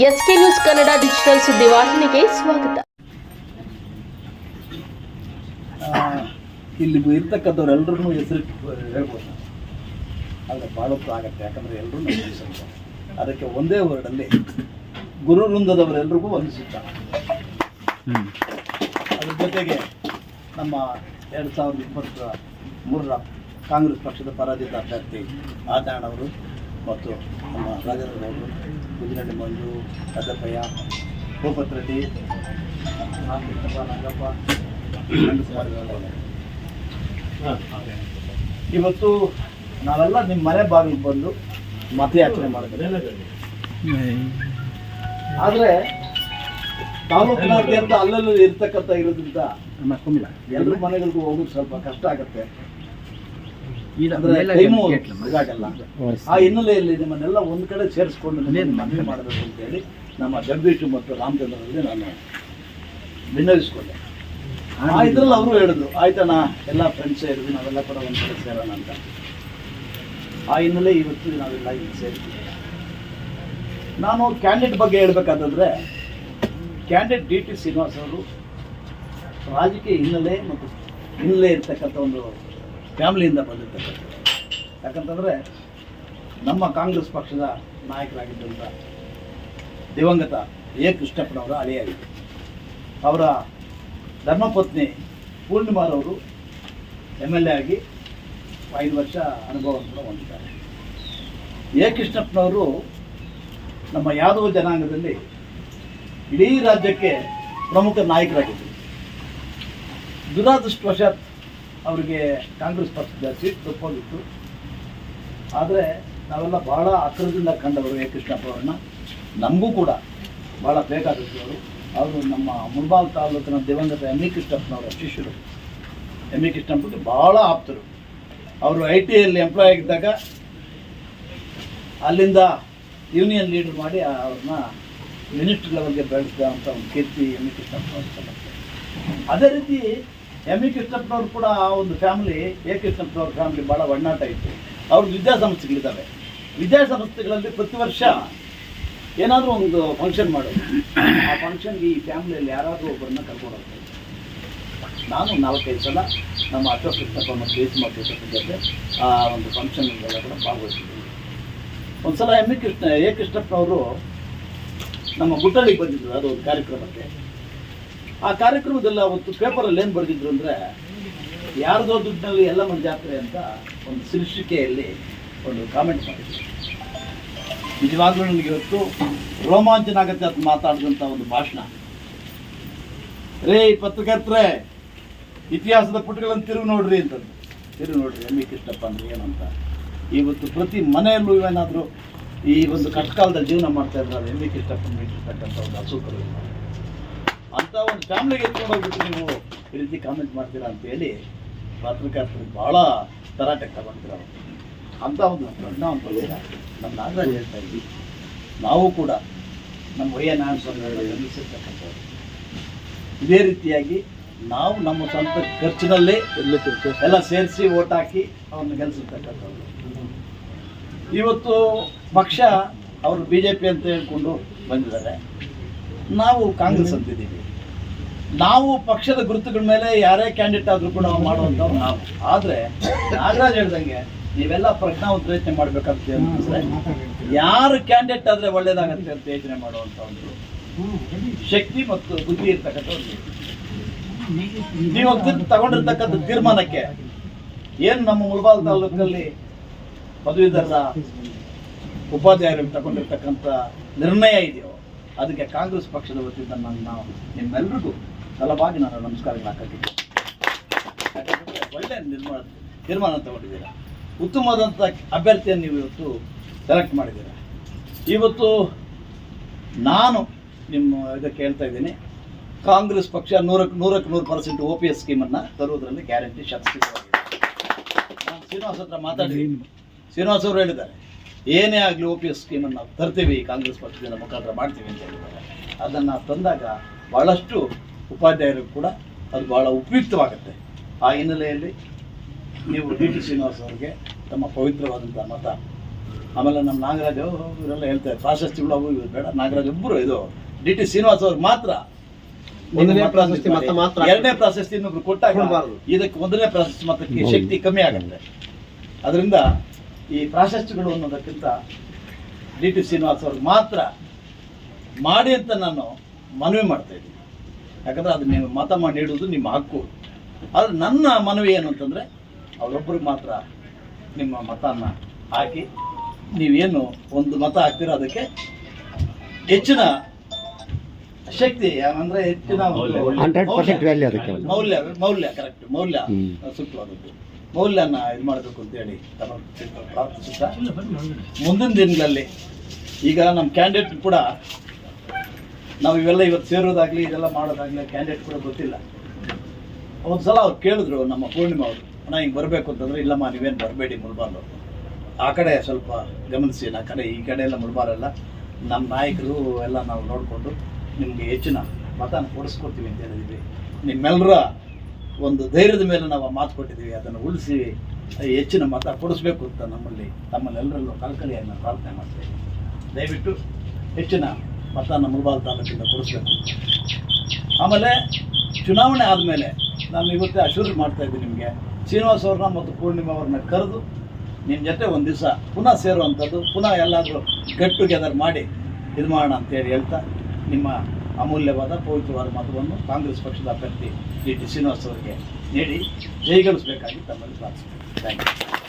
S K news Kannada digital ಸುದ್ದಿವಾಹಿನಿಗೆ ಸ್ವಾಗತ. ಇಲ್ಲಿ ಇರ್ತಕ್ಕಂಥವ್ರೆಲ್ಲರೂ ಹೆಸರು ಹೇಳ್ಬೋದು. ಆದರೆ ಭಾಳತ್ತು ಆಗತ್ತೆ ಯಾಕಂದರೆ ಎಲ್ಲರೂ ಅದಕ್ಕೆ ಒಂದೇ ವರ್ಡಲ್ಲಿ ಗುರು ವೃಂದದವರೆಲ್ಲರಿಗೂ ವಂದಿಸುತ್ತ ಅದ್ರ ಜೊತೆಗೆ ನಮ್ಮ ಎರಡು ಸಾವಿರದ ಇಪ್ಪತ್ತ ಮೂರರ ಕಾಂಗ್ರೆಸ್ ಪಕ್ಷದ ಪರಾಜಿತ ಅಭ್ಯರ್ಥಿ ಆದಾಣವರು ಮತ್ತು ನಮ್ಮ ರಾಜರವರು ಗುಜರಾಡಿ ಮಂಜು ಕದ್ದಪ್ಪಯ್ಯ ಭೂಪತ್ ರೆಡ್ಡಿ ನಾಗಪ್ಪ ನಂಗಪ್ಪ ಇವತ್ತು ನಾವೆಲ್ಲ ನಿಮ್ಮ ಮನೆ ಬಾಗಿಲು ಬಂದು ಮತಯಾಚನೆ ಮಾಡಿದ್ರೆ ಆದರೆ ತಾಲೂಕಿನಾದ್ಯಂತ ಅಲ್ಲಲ್ಲೂ ಇರ್ತಕ್ಕಂಥ ಇರೋದ್ರಿಂದ ಎಲ್ಲರೂ ಮನೆಗಳಿಗೂ ಹೋಗೋದು ಸ್ವಲ್ಪ ಕಷ್ಟ ಆಗುತ್ತೆ. ಆ ಹಿನ್ನೆಲೆಯಲ್ಲಿ ನಿಮ್ಮನ್ನೆಲ್ಲ ಒಂದು ಕಡೆ ಸೇರಿಸ್ಕೊಂಡು ಮನವಿ ಮಾಡಬೇಕು ಅಂತೇಳಿ ನಮ್ಮ ಜಗದೀಶ್ ಮತ್ತು ರಾಮಚಂದ್ರರಲ್ಲಿ ನಾನು ವಿನ್ನವಿಸ್ಕೊಂಡೆ ಆ ಇದ್ರಲ್ಲಿ ಅವರು ಹೇಳಿದ್ರು ಆಯ್ತಣ್ಣ ಎಲ್ಲ ಫ್ರೆಂಡ್ಸ್ ಸೇರಿದ್ವಿ ನಾವೆಲ್ಲ ಕೂಡ ಒಂದು ಕಡೆ ಸೇರೋಣ ಅಂತ. ಆ ಹಿನ್ನೆಲೆ ಇವತ್ತು ನಾವೆಲ್ಲ ಇಲ್ಲಿ ಸೇರ್ತೀವಿ ನಾನು ಕ್ಯಾಂಡಿಡೇಟ್ ಬಗ್ಗೆ ಹೇಳ್ಬೇಕಾದ್ರೆ ಕ್ಯಾಂಡಿಡೇಟ್ ಡಿ ಟಿ ಶ್ರೀನಿವಾಸ್ ಅವರು ರಾಜಕೀಯ ಹಿನ್ನೆಲೆ ಮತ್ತು ಹಿನ್ನೆಲೆ ಇರ್ತಕ್ಕಂಥ ಒಂದು ಫ್ಯಾಮಿಲಿಯಿಂದ ಬಂದಿರ್ತಕ್ಕಂಥ ಯಾಕಂತಂದರೆ ನಮ್ಮ ಕಾಂಗ್ರೆಸ್ ಪಕ್ಷದ ನಾಯಕರಾಗಿದ್ದಂಥ ದಿವಂಗತ ಎ ಕೃಷ್ಣಪ್ಪನವರ ಅಳಿಯಾಗಿದ್ದರು ಅವರ ಧರ್ಮಪತ್ನಿ ಪೂರ್ಣಿಮಾರವರು ಎಂ ಎಲ್ ಎ ಆಗಿ ಐದು ವರ್ಷ ಅನುಭವವನ್ನು ಹೊಂದಿದ್ದಾರೆ. ಎ ಕೃಷ್ಣಪ್ಪನವರು ನಮ್ಮ ಯಾದವ ಜನಾಂಗದಲ್ಲಿ ಇಡೀ ರಾಜ್ಯಕ್ಕೆ ಪ್ರಮುಖ ನಾಯಕರಾಗಿದ್ದರು. ದುರಾದೃಷ್ಟವಶಾತ್ ಅವರಿಗೆ ಕಾಂಗ್ರೆಸ್ ಪಕ್ಷದ ಜಾಸ್ತಿ ತಪ್ಪೋಗಿತ್ತು ಆದರೆ ನಾವೆಲ್ಲ ಬಹಳ ಅಕ್ರದಿಂದ ಕಂಡವರು ಎ. ಕೃಷ್ಣಪ್ಪ ಅವ್ರನ್ನ. ನಮಗೂ ಕೂಡ ಭಾಳ ಬೇಕಾದದ್ದು ಅವರು ಅವರು ನಮ್ಮ ಮುಳ್ಬಾಲ್ ತಾಲೂಕಿನ ದಿವಂಗತ ಎಂ ಇ ಕೃಷ್ಣಪ್ಪನವರ ಶಿಷ್ಯರು. ಎಂ ಇ ಕೃಷ್ಣಪ್ಪಗೆ ಭಾಳ ಆಪ್ತರು. ಅವರು ಐ ಟಿ ಐಯಲ್ಲಿ ಎಂಪ್ಲಾಯ್ ಆಗಿದ್ದಾಗ ಅಲ್ಲಿಂದ ಯೂನಿಯನ್ ಲೀಡರ್ ಮಾಡಿ ಅವ್ರನ್ನ ಮಿನಿಸ್ಟರ್ ಲೆವೆಲ್ಗೆ ಬೆಳೆಸಿದ ಅಂತ ಒಂದು ಕೀರ್ತಿ ಎಂ ಇ ಕೃಷ್ಣಪ್ಪ ಅದೇ ರೀತಿ ಎಂ ಇ ಕೃಷ್ಣಪ್ಪನವ್ರು ಕೂಡ ಆ ಒಂದು ಫ್ಯಾಮಿಲಿ ಎ ಕೃಷ್ಣಪ್ಪನವ್ರ ಫ್ಯಾಮಿಲಿ ಭಾಳ ಒಣ್ಣಾಟ ಇತ್ತು. ಅವ್ರ ವಿದ್ಯಾಸಂಸ್ಥೆಗಳಿದ್ದಾವೆ. ವಿದ್ಯಾಸಂಸ್ಥೆಗಳಲ್ಲಿ ಪ್ರತಿ ವರ್ಷ ಏನಾದರೂ ಒಂದು ಫಂಕ್ಷನ್ ಮಾಡೋದು. ಆ ಫಂಕ್ಷನ್ಗೆ ಈ ಫ್ಯಾಮಿಲಿಯಲ್ಲಿ ಯಾರಾದರೂ ಒಬ್ಬರನ್ನ ಕರ್ಕೊಂಡು ಹೋಗ್ತಾರೆ ನಾನು ನಾಲ್ಕೈದು ಸಲ ನಮ್ಮ ಅಶೋಕ್ ಕೃಷ್ಣಪ್ಪ ಮತ್ತು ಬೇಸಿ ಮಾಡ್ತಿರ್ತಕ್ಕ ಜೊತೆ ಆ ಒಂದು ಫಂಕ್ಷನ್ಗೆಲ್ಲ ಕೂಡ ಭಾಗವಹಿಸಿದ್ದೀನಿ ಒಂದು ಸಲ ಎಂ ಇ ಕೃಷ್ಣ ಎ ಕೃಷ್ಣಪ್ಪನವರು ನಮ್ಮ ಗುಟ್ಟಳ್ಳಿಗೆ ಬಂದಿದ್ದರು, ಅದು ಒಂದು ಕಾರ್ಯಕ್ರಮಕ್ಕೆ. ಆ ಕಾರ್ಯಕ್ರಮದಲ್ಲಿ ಅವತ್ತು ಪೇಪರಲ್ಲಿ ಏನು ಬರೆದಿದ್ರು ಅಂದರೆ, ಯಾರದೋ ದುಡ್ಡಿನಲ್ಲಿ ಎಲ್ಲ ಮಂದಿ ಜಾತ್ರೆ ಅಂತ ಒಂದು ಶೀರ್ಷಿಕೆಯಲ್ಲಿ ಒಂದು ಕಾಮೆಂಟ್ ಮಾಡಿದ್ರು. ನಿಜವಾಗ್ಲೂ ನನಗೆ ಇವತ್ತು ರೋಮಾಂಚನ ಆಗತ್ತೆ ಅಂತ ಮಾತಾಡಿದಂಥ ಒಂದು ಭಾಷಣ. ರೇ ಪತ್ರಕರ್ತರೆ, ಇತಿಹಾಸದ ಪುಟಗಳನ್ನು ತಿರುಗಿ ನೋಡ್ರಿ ಅಂತಂದು ತಿರುಗಿ ನೋಡ್ರಿ ಎಂ ಕೃಷ್ಣಪ್ಪ ಅಂದ್ರೆ ಏನಂತ ಇವತ್ತು ಪ್ರತಿ ಮನೆಯಲ್ಲೂ ಏನಾದರೂ ಈ ಒಂದು ಕಷ್ಟಕಾಲದ ಜೀವನ ಮಾಡ್ತಾ ಇದ್ರೆ ಎಂ ಇ ಕೃಷ್ಣಪ್ಪನ ಇಟ್ಟಿರ್ತಕ್ಕಂಥ ಒಂದು ಹಸುಕರು ಅಂತ ಒಂದು ಫ್ಯಾಮಿಲಿಗೆ ಎತ್ಕೊಂಡು ಹೋಗ್ಬಿಟ್ಟು ನೀವು ಈ ರೀತಿ ಕಾಮೆಂಟ್ ಮಾಡ್ತೀರಾ ಅಂತ ಹೇಳಿ ಪತ್ರಕರ್ತರು ಭಾಳ ತರಾಟೆಗೆ ತಗೊಂಡಿರ ಅಂತ ಒಂದು ದೊಡ್ಡ ಒಂದು ಪ್ರಯೋಗ ನಮ್ಮ ನಾಗರಾಜ್ ಹೇಳ್ತಾ ಇದ್ವಿ. ನಾವು ಕೂಡ ನಮ್ಮ ವಯ್ಯ ಸ್ವಾಮಿ ಅವರ ಇದೇ ರೀತಿಯಾಗಿ ನಾವು ನಮ್ಮ ಸ್ವಂತ ಖರ್ಚಿನಲ್ಲಿ ಎಲ್ಲ ಸೇರಿಸಿ ಓಟ್ ಹಾಕಿ ಅವ್ರನ್ನ ಗೆಲ್ಲಿಸಿರ್ತಕ್ಕಂಥವ್ರು ಇವತ್ತು ಪಕ್ಷ ಅವರು ಬಿ ಜೆ ಪಿ ಅಂತ ಹೇಳ್ಕೊಂಡು ಬಂದಿದ್ದಾರೆ. ನಾವು ಕಾಂಗ್ರೆಸ್ ಅಂತಿದ್ದೀವಿ ನಾವು ಪಕ್ಷದ ಗುರುತುಗಳ ಮೇಲೆ ಯಾರೇ ಕ್ಯಾಂಡಿಡೇಟ್ ಆದ್ರೂ ಕೂಡ ಮಾಡುವಂಥವ್ರು ನಾವು. ಆದರೆ ನಾಗರಾಜ್ ಹೇಳ್ದಂಗೆ ನೀವೆಲ್ಲ ಪ್ರಜ್ಞಾವಂತ ಯೋಚನೆ ಮಾಡ್ಬೇಕಂತ ಹೇಳಿದ್ರೆ ಯಾರು ಕ್ಯಾಂಡಿಡೇಟ್ ಆದ್ರೆ ಒಳ್ಳೇದಾಗತ್ತೆ ಅಂತ ಯೋಚನೆ ಒಂದು ಶಕ್ತಿ ಮತ್ತು ಬುದ್ಧಿ ಇರ್ತಕ್ಕಂಥ ನೀವು ತಗೊಂಡಿರ್ತಕ್ಕಂಥ ತೀರ್ಮಾನಕ್ಕೆ ಏನು ನಮ್ಮ ಮುಳಬಾಲ್ ತಾಲೂಕಲ್ಲಿ ಪದವೀಧರ ಉಪಾಧ್ಯಾಯರು ತಗೊಂಡಿರ್ತಕ್ಕಂಥ ನಿರ್ಣಯ ಇದೆಯೋ ಅದಕ್ಕೆ ಕಾಂಗ್ರೆಸ್ ಪಕ್ಷದ ವತಿಯಿಂದ ನಾನು ನಾವು ನಿಮ್ಮೆಲ್ರಿಗೂ ಸಲಭಾಗಿ ನಾನು ನಮಸ್ಕಾರಗಳು ಹಾಕಿದ್ದೀನಿ ಒಳ್ಳೆಯ ಒಳ್ಳೆ ನಿರ್ಮಾಣ ತೀರ್ಮಾನ ತಗೊಂಡಿದ್ದೀರಾ. ಉತ್ತಮವಾದಂಥ ಅಭ್ಯರ್ಥಿಯನ್ನು ನೀವು ಇವತ್ತು ಸೆಲೆಕ್ಟ್ ಮಾಡಿದ್ದೀರಾ. ಇವತ್ತು ನಾನು ನಿಮ್ಮ ಇದಕ್ಕೆ ಹೇಳ್ತಾ ಇದ್ದೀನಿ. ಕಾಂಗ್ರೆಸ್ ಪಕ್ಷ ನೂರಕ್ಕೆ ನೂರಕ್ಕೆ ನೂರು ಪರ್ಸೆಂಟ್ ಒ ಪಿ ಎಸ್ ಸ್ಕೀಮನ್ನು ತರುವುದರಲ್ಲಿ ಗ್ಯಾರಂಟಿ ಶಾಸಕವಾಗಿದೆ ನಾನು ಶ್ರೀನಿವಾಸ್ ಹತ್ರ ಮಾತಾಡಿದ್ದೀನಿ. ಶ್ರೀನಿವಾಸ್ ಅವರು ಹೇಳಿದ್ದಾರೆ. ಏನೇ ಆಗಲಿ ಒ ಪಿ ಎಸ್ ಸ್ಕೀಮನ್ನು ನಾವು ತರ್ತೀವಿ ಕಾಂಗ್ರೆಸ್ ಪಕ್ಷದಿಂದ ಮುಖಾಂತರ ಮಾಡ್ತೀವಿ ಅಂತ ಹೇಳಿದ್ದಾರೆ. ಅದನ್ನು ತಂದಾಗ ಭಾಳಷ್ಟು ಉಪಾಧ್ಯಾಯರು ಕೂಡ ಅದು ಭಾಳ ಉಪಯುಕ್ತವಾಗುತ್ತೆ. ಆ ಹಿನ್ನೆಲೆಯಲ್ಲಿ ನೀವು ಡಿ ಟಿ ಶ್ರೀನಿವಾಸ್ ಅವರಿಗೆ ತಮ್ಮ ಪವಿತ್ರವಾದಂಥ ಮತ ಆಮೇಲೆ ನಮ್ಮ ನಾಗರಾಜ್ ಇವರೆಲ್ಲ ಹೇಳ್ತಾರೆ ಪ್ರಾಶಸ್ತಿಗಳು ಅವು ಇವರು ಬೇಡ ನಾಗರಾಜ್ ಒಬ್ಬರು ಇದು. ಡಿ ಟಿ ಶ್ರೀನಿವಾಸ್ ಅವ್ರಿಗೆ ಮಾತ್ರ. ಒಂದನೇ ಪ್ರಾಶಸ್ತಿ ಮಾತ್ರ ಎರಡನೇ ಪ್ರಾಶಸ್ತಿ ಇನ್ನೊಬ್ರು ಕೊಟ್ಟಾಗ. ಇದಕ್ಕೆ ಒಂದನೇ ಪ್ರಾಶಸ್ತಿ ಮತಕ್ಕೆ ಶಕ್ತಿ ಕಮ್ಮಿ ಆಗುತ್ತೆ. ಅದರಿಂದ ಈ ಪ್ರಾಶಸ್ತ್ಯಗಳು ಅನ್ನೋದಕ್ಕಿಂತ ಡಿ ಟಿ ಶ್ರೀನಿವಾಸ್ ಅವ್ರಿಗೆ ಮಾತ್ರ ಮಾಡಿ ಅಂತ ನಾನು ಮನವಿ ಮಾಡ್ತಾ ಇದ್ದೀನಿ. ಯಾಕಂದ್ರೆ ಅದು ನೀವು ಮತ ಮಾಡಿ ನೀಡುವುದು ನಿಮ್ಮ ಹಕ್ಕು. ಆದರೆ ನನ್ನ ಮನವಿ ಏನು ಅಂತಂದರೆ ಅವರೊಬ್ಬರಿಗೆ ಮಾತ್ರ ನಿಮ್ಮ ಮತನ ಹಾಕಿ ನೀವೇನು ಒಂದು ಮತ ಹಾಕ್ತೀರೋ ಅದಕ್ಕೆ ಹೆಚ್ಚಿನ ಶಕ್ತಿ ಅಂದ್ರೆ ಹೆಚ್ಚಿನ ಹಂಡ್ರೆಡ್ ಪರ್ಸೆಂಟ್ ವ್ಯಾಲ್ಯೂ ಅದಕ್ಕೆ ಮೌಲ್ಯ ಮೌಲ್ಯ ಕರೆಕ್ಟ್ ಮೌಲ್ಯ. ಸೂಕ್ತವಾದದ್ದು ಮೌಲ್ಯನ ಇದು ಮಾಡಬೇಕು ಅಂತ ಹೇಳಿ ಪ್ರಾರ್ಥಿಸುತ್ತಾ. ಮುಂದಿನ ದಿನಗಳಲ್ಲಿ ಈಗ ನಮ್ಮ ಕ್ಯಾಂಡಿಡೇಟ್ ಕೂಡ ನಾವು ಇವೆಲ್ಲ ಇವತ್ತು ಸೇರೋದಾಗ್ಲಿ ಇದೆಲ್ಲ ಮಾಡೋದಾಗ್ಲಿ ಕ್ಯಾಂಡಿಡೇಟ್ ಕೂಡ ಗೊತ್ತಿಲ್ಲ. ಒಂದು ಸಲ ಅವ್ರು ಕೇಳಿದ್ರು ನಮ್ಮ ಪೂರ್ಣಿಮಾ ಅವರು ಅಣ್ಣ ಹಿಂಗೆ ಬರಬೇಕು ಅಂತಂದ್ರೆ ಇಲ್ಲಮ್ಮ ನೀವೇನು ಬರಬೇಡಿ ಮುಳ್ಬಾರ್ದು ಆ ಕಡೆ ಸ್ವಲ್ಪ ಗಮನಿಸಿ ಆ ಕಡೆ ಈ ಕಡೆ ಎಲ್ಲ ಮುಳ್ಬಾರಲ್ಲ ನಮ್ಮ ನಾಯಕರು ಎಲ್ಲ ನಾವು ನೋಡಿಕೊಂಡು ನಿಮಗೆ ಹೆಚ್ಚಿನ ಮತನ ಕೊಡಿಸ್ಕೊಡ್ತೀವಿ ಅಂತ ಹೇಳಿದ್ವಿ. ನಿಮ್ಮೆಲ್ಲರ ಒಂದು ಧೈರ್ಯದ ಮೇಲೆ ನಾವು ಮಾತು ಕೊಟ್ಟಿದ್ದೀವಿ. ಅದನ್ನು ಉಳಿಸಿ ಹೆಚ್ಚಿನ ಮತ ಕೊಡಿಸ್ಬೇಕು ಅಂತ ನಮ್ಮಲ್ಲಿ ತಮ್ಮಲ್ಲೆಲ್ಲರಲ್ಲೂ ಕಳಕಳಿಯನ್ನು ಪ್ರಾರ್ಥನೆ ಮಾಡ್ತೇವೆ. ದಯವಿಟ್ಟು ಹೆಚ್ಚಿನ ಮತನ ಮುಳಬಾಲ್ ತಾಲೂಕಿಂದ ಕೊಡಿಸ್ಬೇಕು ಆಮೇಲೆ ಚುನಾವಣೆ ಆದಮೇಲೆ ನಾನು ಇವತ್ತೇ ಅಶೂರ್ ಮಾಡ್ತಾ ಇದ್ದೀನಿ ನಿಮಗೆ. ಶ್ರೀನಿವಾಸ ಅವ್ರನ್ನ ಮತ್ತು ಪೂರ್ಣಿಮಾ ಅವ್ರನ್ನ ಕರೆದು ನಿಮ್ಮ ಜೊತೆ ಒಂದು ದಿವಸ ಪುನಃ ಸೇರುವಂಥದ್ದು, ಪುನಃ ಎಲ್ಲಾದರೂ ಗೆಟ್ ಟುಗೆದರ್ ಮಾಡಿ ಇದು ಮಾಡೋಣ ಅಂತೇಳಿ ಹೇಳ್ತಾ ನಿಮ್ಮ ಅಮೂಲ್ಯವಾದ ಪವಿತ್ರವಾದ ಮತವನ್ನು ಕಾಂಗ್ರೆಸ್ ಪಕ್ಷದ ಅಭ್ಯರ್ಥಿ ಡಿ ಟಿ ಶ್ರೀನಿವಾಸ್ ಅವರಿಗೆ ನೀಡಿ ಜೈಗಳಿಸಬೇಕಾಗಿ ತಮ್ಮಲ್ಲಿ ಪ್ರಾರ್ಥಿಸ್ತೇನೆ ಥ್ಯಾಂಕ್ ಯು.